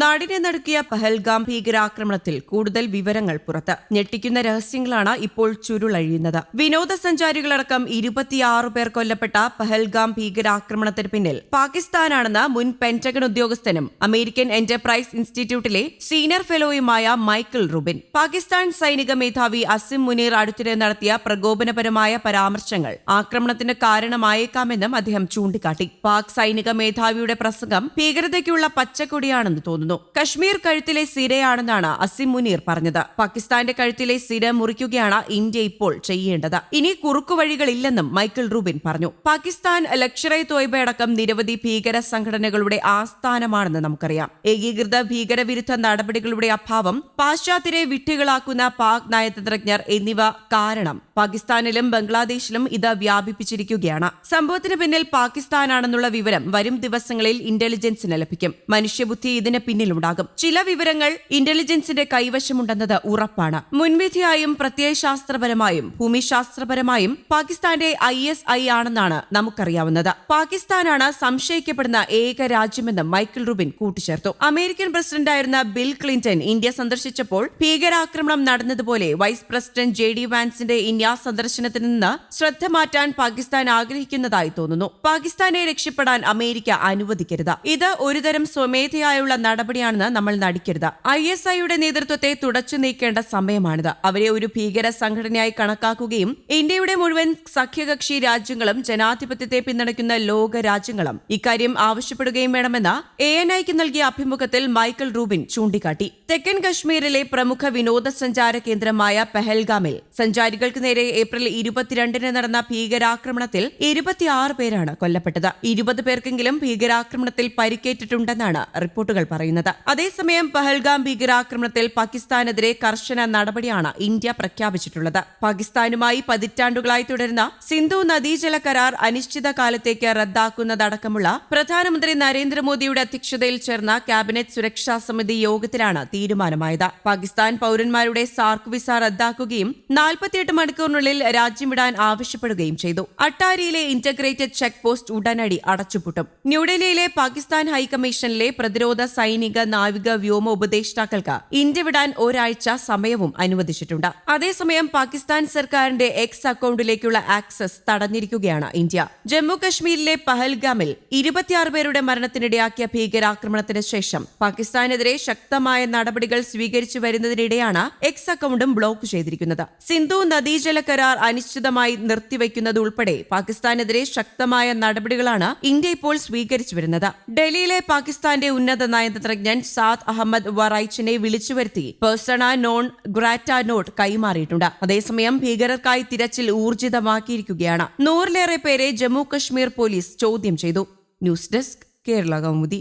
നാടിനെ നടുക്കിയ പഹൽഗാം ഭീകരാക്രമണത്തിൽ കൂടുതൽ വിവരങ്ങൾ പുറത്ത്. ഞെട്ടിക്കുന്ന രഹസ്യങ്ങളാണ് ഇപ്പോൾ ചുരുളഴിയുന്നത്. വിനോദസഞ്ചാരികളടക്കം ഇരുപത്തിയാറ് പേർ കൊല്ലപ്പെട്ട പഹൽഗാം ഭീകരാക്രമണത്തിന് പിന്നിൽ പാകിസ്ഥാനാണെന്ന് മുൻ പെന്റഗൺ ഉദ്യോഗസ്ഥനും അമേരിക്കൻ എന്റർപ്രൈസ് ഇൻസ്റ്റിറ്റ്യൂട്ടിലെ സീനിയർ ഫെലോയുമായ മൈക്കിൾ റുബിൻ. പാകിസ്ഥാൻ സൈനിക മേധാവി അസിം മുനീർ അടുത്തിടെ നടത്തിയ പ്രകോപനപരമായ പരാമർശങ്ങൾ ആക്രമണത്തിന് കാരണമായേക്കാമെന്നും അദ്ദേഹം ചൂണ്ടിക്കാട്ടി. പാക് സൈനിക മേധാവിയുടെ പ്രസംഗം ഭീകരതയ്ക്കുള്ള പച്ചക്കൊടിയാണെന്ന് തോന്നുന്നു. കശ്മീർ കഴുത്തിലെ സിരയാണെന്നാണ് അസിം മുനീർ പറഞ്ഞത്. പാകിസ്ഥാന്റെ കഴുത്തിലെ സിര മുറിക്കുകയാണ് ഇന്ത്യ ഇപ്പോൾ ചെയ്യേണ്ടത്. ഇനി കുറുക്കുവഴികളില്ലെന്നും മൈക്കിൾ റൂബിൻ പറഞ്ഞു. പാകിസ്ഥാൻ ലക്ഷറെ തോയ്ബയടക്കം നിരവധി ഭീകര സംഘടനകളുടെ ആസ്ഥാനമാണെന്ന് നമുക്കറിയാം. ഏകീകൃത ഭീകരവിരുദ്ധ നടപടികളുടെ അഭാവം പാശ്ചാത്യരെ വിട്ടുകളാക്കുന്ന പാക് നയതന്ത്രജ്ഞർ എന്നിവ കാരണം പാകിസ്ഥാനിലും ബംഗ്ലാദേശിലും ഇത് വ്യാപിപ്പിച്ചിരിക്കുകയാണ്. സംഭവത്തിന് പിന്നിൽ പാകിസ്ഥാനാണെന്നുള്ള വിവരം വരും ദിവസങ്ങളിൽ ഇന്റലിജൻസിന് ലഭിക്കും. മനുഷ്യബുദ്ധി ഇതിന് പിന്നിലുണ്ടാകും. ചില വിവരങ്ങൾ ഇന്റലിജൻസിന്റെ കൈവശമുണ്ടെന്നത് ഉറപ്പാണ്. മുൻവിധിയായും പ്രത്യയശാസ്ത്രപരമായും ഭൂമിശാസ്ത്രപരമായും പാകിസ്ഥാന്റെ ഐ എസ് ഐ ആണെന്നാണ് നമുക്കറിയാവുന്നത്. പാകിസ്ഥാനാണ് സംശയിക്കപ്പെടുന്ന ഏക രാജ്യമെന്ന് മൈക്കിൾ റുബിൻ കൂട്ടിച്ചേർത്തു. അമേരിക്കൻ പ്രസിഡന്റായിരുന്ന ബിൽ ക്ലിന്റൺ ഇന്ത്യ സന്ദർശിച്ചപ്പോൾ ഭീകരാക്രമണം നടന്നതുപോലെ വൈസ് പ്രസിഡന്റ് ജെ ഡി വാൻസിന്റെ ഇന്ത്യ സന്ദർശനത്തിൽ നിന്ന് ശ്രദ്ധ മാറ്റാൻ പാകിസ്ഥാൻ ആഗ്രഹിക്കുന്നതായി തോന്നുന്നു. പാകിസ്ഥാനെ രക്ഷപ്പെടാൻ അമേരിക്ക അനുവദിക്കരുത്. ഇത് ഒരുതരം സ്വമേധയായുള്ള നടപടിയാണെന്ന് നമ്മൾ നടിക്കരുത്. ഐ എസ് ഐയുടെ നേതൃത്വത്തെ തുടച്ചു നീക്കേണ്ട സമയമാണിത്. അവരെ ഒരു ഭീകര സംഘടനയായി കണക്കാക്കുകയും ഇന്ത്യയുടെ മുഴുവൻ സഖ്യകക്ഷി രാജ്യങ്ങളും ജനാധിപത്യത്തെ പിന്തുണയ്ക്കുന്ന ലോക രാജ്യങ്ങളും ഇക്കാര്യം ആവശ്യപ്പെടുകയും വേണമെന്ന് എ എൻ ഐക്ക് നൽകിയ അഭിമുഖത്തിൽ മൈക്കൽ റൂബിൻ ചൂണ്ടിക്കാട്ടി. തെക്കൻ കശ്മീരിലെ പ്രമുഖ വിനോദസഞ്ചാര കേന്ദ്രമായ പെഹൽഗാമിൽ സഞ്ചാരികൾക്ക് നേരെ ഏപ്രിൽ ഇരുപത്തിരണ്ടിന് നടന്ന ഭീകരാക്രമണത്തിൽ ഇരുപത്തിയാറ് പേരാണ് കൊല്ലപ്പെട്ടത്. ഇരുപത് പേർക്കെങ്കിലും ഭീകരാക്രമണത്തിൽ പരിക്കേറ്റിട്ടുണ്ടെന്നാണ് റിപ്പോർട്ടുകൾ പറയുന്നത്. അതേസമയം പഹൽഗാം ഭീകരാക്രമണത്തിൽ പാകിസ്ഥാനെതിരെ കർശന നടപടിയാണ് ഇന്ത്യ പ്രഖ്യാപിച്ചിട്ടുള്ളത്. പാകിസ്ഥാനുമായി പതിറ്റാണ്ടുകളായി തുടരുന്ന സിന്ധു നദീജല കരാർ അനിശ്ചിതകാലത്തേക്ക് റദ്ദാക്കുന്നതടക്കമുള്ള പ്രധാനമന്ത്രി നരേന്ദ്രമോദിയുടെ അധ്യക്ഷതയിൽ ചേർന്ന ക്യാബിനറ്റ് സുരക്ഷാ സമിതി യോഗത്തിലാണ് തീരുമാനമായത്. പാകിസ്ഥാൻ പൌരന്മാരുടെ സാർക്ക് വിസ റദ്ദാക്കുകയും നാൽപ്പത്തിയെട്ട് മണിക്കൂറിനുള്ളിൽ രാജ്യം വിടാൻ ആവശ്യപ്പെടുകയും ചെയ്തു. അട്ടാരിയിലെ ഇന്റഗ്രേറ്റഡ് ചെക്ക് പോസ്റ്റ് ഉടനടി അടച്ചുപൂട്ടും. ന്യൂഡൽഹിയിലെ പാകിസ്ഥാൻ ഹൈക്കമ്മീഷനിലെ പ്രതിരോധ സൈനിക നാവിക വ്യോമ ഉപദേഷ്ടാക്കൾക്ക് ഇന്ത്യ വിടാൻ ഒരാഴ്ച സമയവും അനുവദിച്ചിട്ടുണ്ട്. അതേസമയം പാകിസ്ഥാൻ സർക്കാരിന്റെ എക്സ് അക്കൌണ്ടിലേക്കുള്ള ആക്സസ് തടഞ്ഞിരിക്കുകയാണ് ഇന്ത്യ. ജമ്മു കശ്മീരിലെ പഹൽഗാമിൽ ഇരുപത്തിയാറ് പേരുടെ മരണത്തിനിടയാക്കിയ ഭീകരാക്രമണത്തിന് ശേഷം പാകിസ്ഥാനെതിരെ ശക്തമായ നടപടികൾ സ്വീകരിച്ചു വരുന്നതിനിടെയാണ് എക്സ് അക്കൌണ്ടും ബ്ലോക്ക് ചെയ്തിരിക്കുന്നത്. സിന്ധു നദീജല കരാർ അനിശ്ചിതമായി നിർത്തിവെക്കുന്നത് ഉൾപ്പെടെ പാകിസ്ഥാനെതിരെ ശക്തമായ നടപടികളാണ് ഇന്ത്യ ഇപ്പോൾ സ്വീകരിച്ചു വരുന്നത്. ഡൽഹിയിലെ പാകിസ്ഥാന്റെ ഉന്നത നയതന്ത്രജ്ഞൻ സാദ് അഹമ്മദ് വറൈച്ചിനെ വിളിച്ചു വരുത്തി. പേഴ്സണ നോൺ ഗ്രാറ്റ നോട്ട് കൈമാറിയിട്ടുണ്ട്. അതേസമയം ഭീകരർക്കായി തിരച്ചിൽ ഊർജിതമാക്കിയിരിക്കുകയാണ്. നൂറിലേറെ പേരെ ജമ്മു കശ്മീർ പോലീസ് ചോദ്യം ചെയ്തു. News desk Kerala Kaumudi.